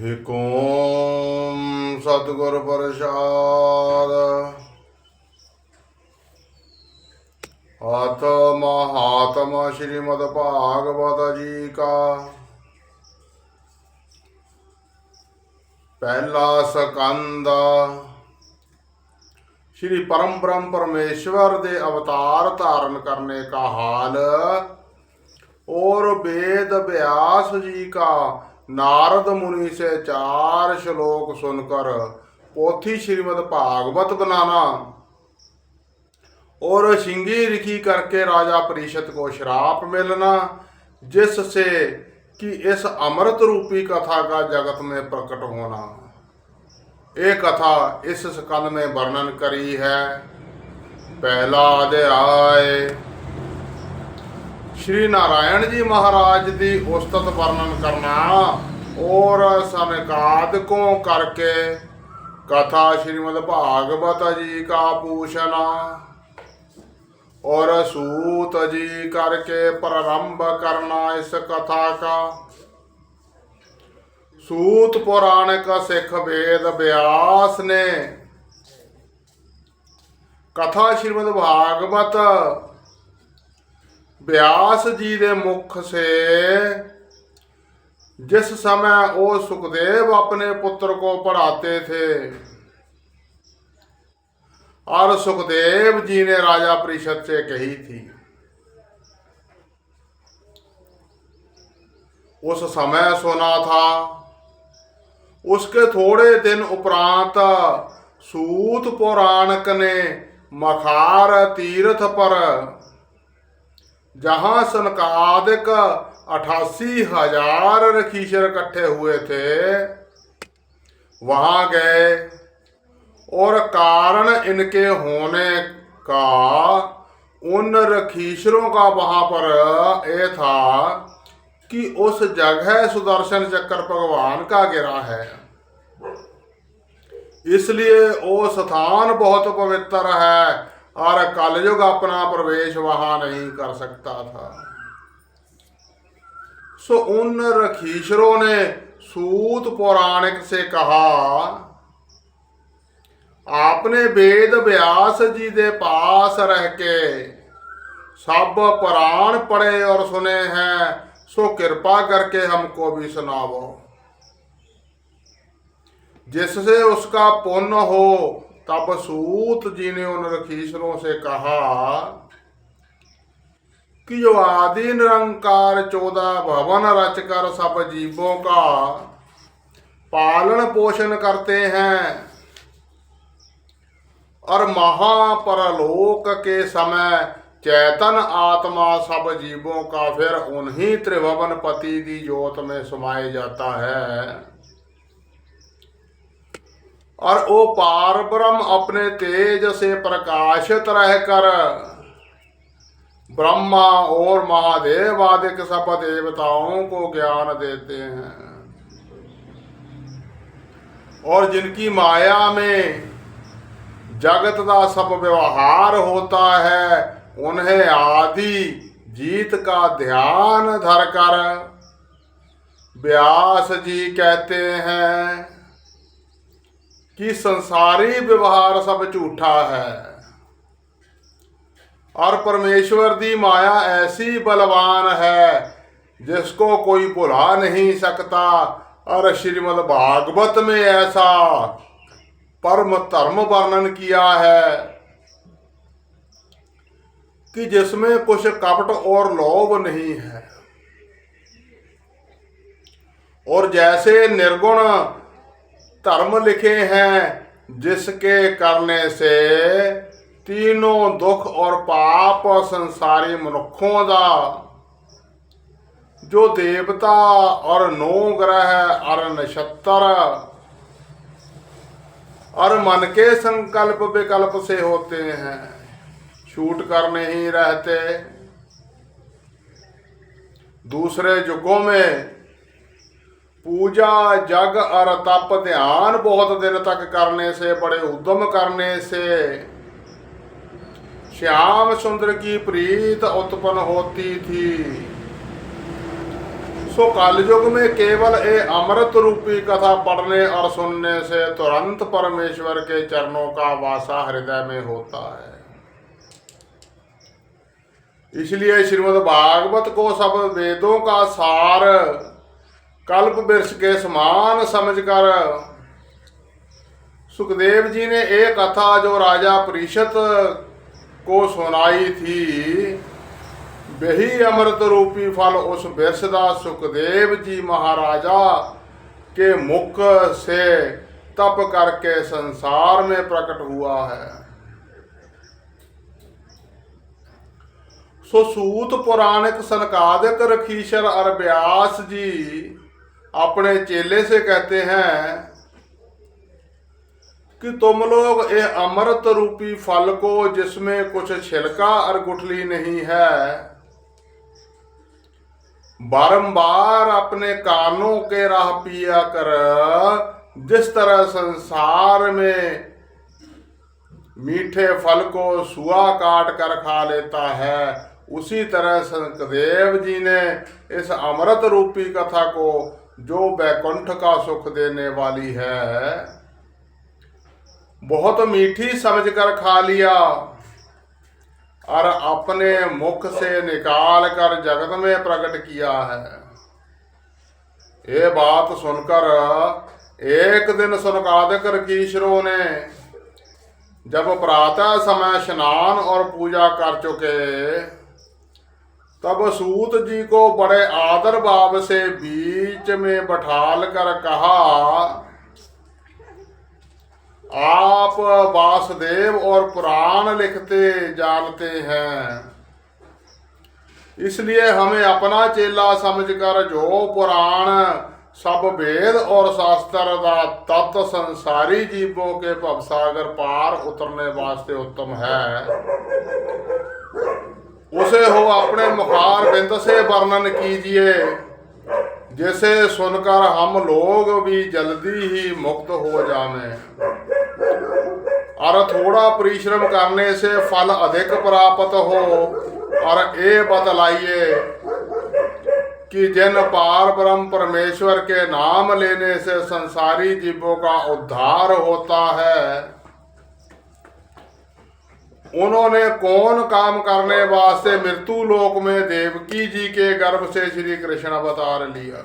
ਹਿਕੋਮ ਸਤਗੁਰ ਪ੍ਰਸਾਦ। ਆਤ ਮਹਾਤਮਾ ਸ਼੍ਰੀਮਦ ਭਾਗਵਤ ਜੀ ਕਾ। ਪਹਿਲਾ ਸਕੰਦ। ਸ਼੍ਰੀ ਪਰਮ ਬ੍ਰਹਮ ਪਰਮੇਸ਼ਵਰ ਦੇ ਅਵਤਾਰ ਧਾਰਨ ਕਰਨੇ ਕਾ ਹਾਲ। ਔਰ ਵੇਦ ਬਿਆਸ ਜੀ ਕਾ ਨਾਰਦ ਮੁਨੀ ਸੇ ਚਾਰ ਸ਼ਲੋਕ ਸੁਨ ਕਰ, ਪੋਥੀ ਸ਼੍ਰੀਮਦ ਭਾਗਵਤ ਬਨਾਨਾ। ਔਰ ਸਿੰਗੀ ਰਿਖੀ ਕਰਕੇ ਰਾਜਾ ਪਰਿਸ਼ਤ ਕੋ ਸ਼ਰਾਪ ਮਿਲਣਾ, ਜਿਸ ਸੇ ਕਿ ਇਸ ਅਮਰਤ ਰੂਪੀ ਕਥਾ ਦਾ ਜਗਤ ਮੇ ਪ੍ਰਕਟ ਹੋਣਾ। ਇਹ ਕਥਾ ਇਸ ਸਕੰਦ ਮੇ ਵਰਣਨ ਕਰੀ ਹੈ। ਪਹਿਲਾ ਅਧਿਆਇ। ਸ਼੍ਰੀ ਨਾਰਾਇਣ ਜੀ ਮਹਾਰਾਜ ਦੀ ਉਸਤਤ ਵਰਣਨ ਕਰਨਾ। ਔਰ ਸਮਕਾਦ ਕੋ ਕਰਕੇ ਕਥਾ ਸ਼੍ਰੀਮਦ ਭਾਗਵਤ ਜੀ ਕਾ ਪੂਸ਼ਨਾ ਔਰ ਸੂਤ ਜੀ ਕਰਕੇ ਪ੍ਰਾਰੰਭ ਕਰਨਾ ਇਸ ਕਥਾ ਕਾ। ਸੂਤ ਪੁਰਾਣਕ ਸਿੱਖ ਵੇਦ ਬਿਆਸ ਨੇ ਕਥਾ ਸ਼੍ਰੀਮਦ ਭਾਗਵਤ भागवत व्यास जी के मुख से जिस समय वो सुखदेव अपने पुत्र को पढ़ाते थे और सुखदेव जी ने राजा परिषद से कही थी उस समय सुना था उसके थोड़े दिन उपरांत सूत पुराणक ने मखार तीर्थ पर जहां सनकादिक अठासी हजार रखीशर इकट्ठे हुए थे वहां गए और कारण इनके होने का उन रखीशरों का वहां पर ये था कि उस जगह सुदर्शन चक्र भगवान का गिरा है इसलिए वो स्थान बहुत पवित्र है और कलयुग अपना प्रवेश वहां नहीं कर सकता था सो उन रखीशरों ने सूत पौराणिक से कहा आपने वेद व्यास जी के पास रह के सब पुराण पढ़े और सुने हैं सो कृपा करके हमको भी सुनावो जिससे उसका पुण्य हो तब सूत जी ने उन रखीसरों से कहा कि जो आदि निरंकार चौदह भवन रचकर सब जीवों का पालन पोषण करते हैं और महापरलोक के समय चैतन आत्मा सब जीवों का फिर उन्हीं त्रिभुवन पति की ज्योत में समाये जाता है और वो पार ब्रह्म अपने तेज से प्रकाशित रहकर ब्रह्मा और महादेव आदि के सब देवताओं को ज्ञान देते हैं और जिनकी माया में जगत का सब व्यवहार होता है उन्हें आदि जीत का ध्यान धरकर व्यास जी कहते हैं कि संसारी व्यवहार सब झूठा है। और परमेश्वर दी माया ऐसी बलवान है, जिसको कोई भुला नहीं सकता। और श्रीमद् भागवत में ऐसा परम धर्म वर्णन किया है कि जिसमें कुछ कपट और लोभ नहीं है। और जैसे निर्गुण धर्म लिखे हैं जिसके करने से तीनों दुख और पाप संसारी मनुखों का जो देवता और नौ ग्रह और नक्षत्र और मन के संकल्प विकल्प से होते हैं छूट कर नहीं रहते दूसरे युगों में पूजा जग और तप ध्यान बहुत दिन तक करने से बड़े उद्यम करने से श्याम सुंदर की प्रीत उत्पन्न होती थी सो कलयुग में केवल ये अमृत रूपी कथा पढ़ने और सुनने से तुरंत परमेश्वर के चरणों का वासा हृदय में होता है इसलिए श्रीमद् भागवत को सब वेदों का सार कल्प वृक्ष के समान समझकर सुखदेव जी ने एक कथा जो राजा परिषद को सुनाई थी वही अमृत रूपी फल उस वृषदा सुखदेव जी महाराजा के मुख से तप करके संसार में प्रकट हुआ है सो सूत पुराणिक सनकादिक रखीशर और व्यास जी अपने चेले से कहते हैं कि तुम लोग ये अमृत रूपी फल को जिसमें कुछ छिलका और गुठली नहीं है बारंबार अपने कानों के राह पिया कर जिस तरह संसार में मीठे फल को सुआ काट कर खा लेता है उसी तरह संकदेव जी ने इस अमृत रूपी कथा को जो बैकुंठ का सुख देने वाली है बहुत मीठी समझकर खा लिया और अपने मुख से निकाल कर जगत में प्रकट किया है ये बात सुनकर एक दिन सुनकादिक कीशरों ने जब प्रातः समय स्नान और पूजा कर चुके तब सूत जी को बड़े आदर भाव से बीच में बैठाल कर कहा, आप वासुदेव और पुराण लिखते जानते हैं। इसलिए हमें अपना चेला समझकर जो पुराण, सब वेद और शास्त्र का तत्व संसारी जीवों के भवसागर पार उतरने वास्ते उत्तम है। उसे हो अपने मुखार बिंद से वर्णन कीजिए जिसे सुनकर हम लोग भी जल्दी ही मुक्त हो जाएं और थोड़ा परिश्रम करने से फल अधिक प्राप्त हो और ये बतलाइए कि जिन पार ब्रह्म परमेश्वर के नाम लेने से संसारी जीवों का उद्धार होता है उन्होंने कौन काम करने वास्ते मृत्यु लोक में देवकी जी के गर्भ से श्री कृष्ण अवतार लिया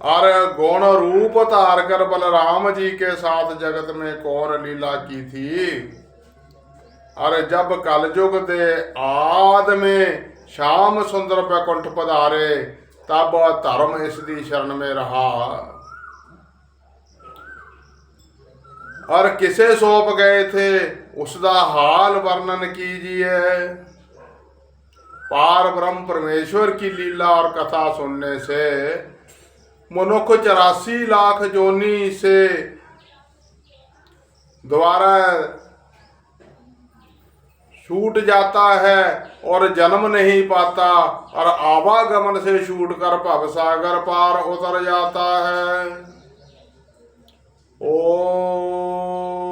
और गुण रूप धार कर बलराम जी के साथ जगत में कौन लीला की थी और जब कलयुग दे आद में श्याम सुंदर बैकुंठ पधारे तब धर्म इसकी शरण में रहा और किसे सौंप गए थे उसका हाल वर्णन कीजिए पार ब्रह्म परमेश्वर की लीला और कथा सुनने से मनुष्य चौरासी लाख जोनी से दोबारा छूट जाता है और जन्म नहीं पाता और आवागमन से छूट कर भवसागर पार उतर जाता है おー。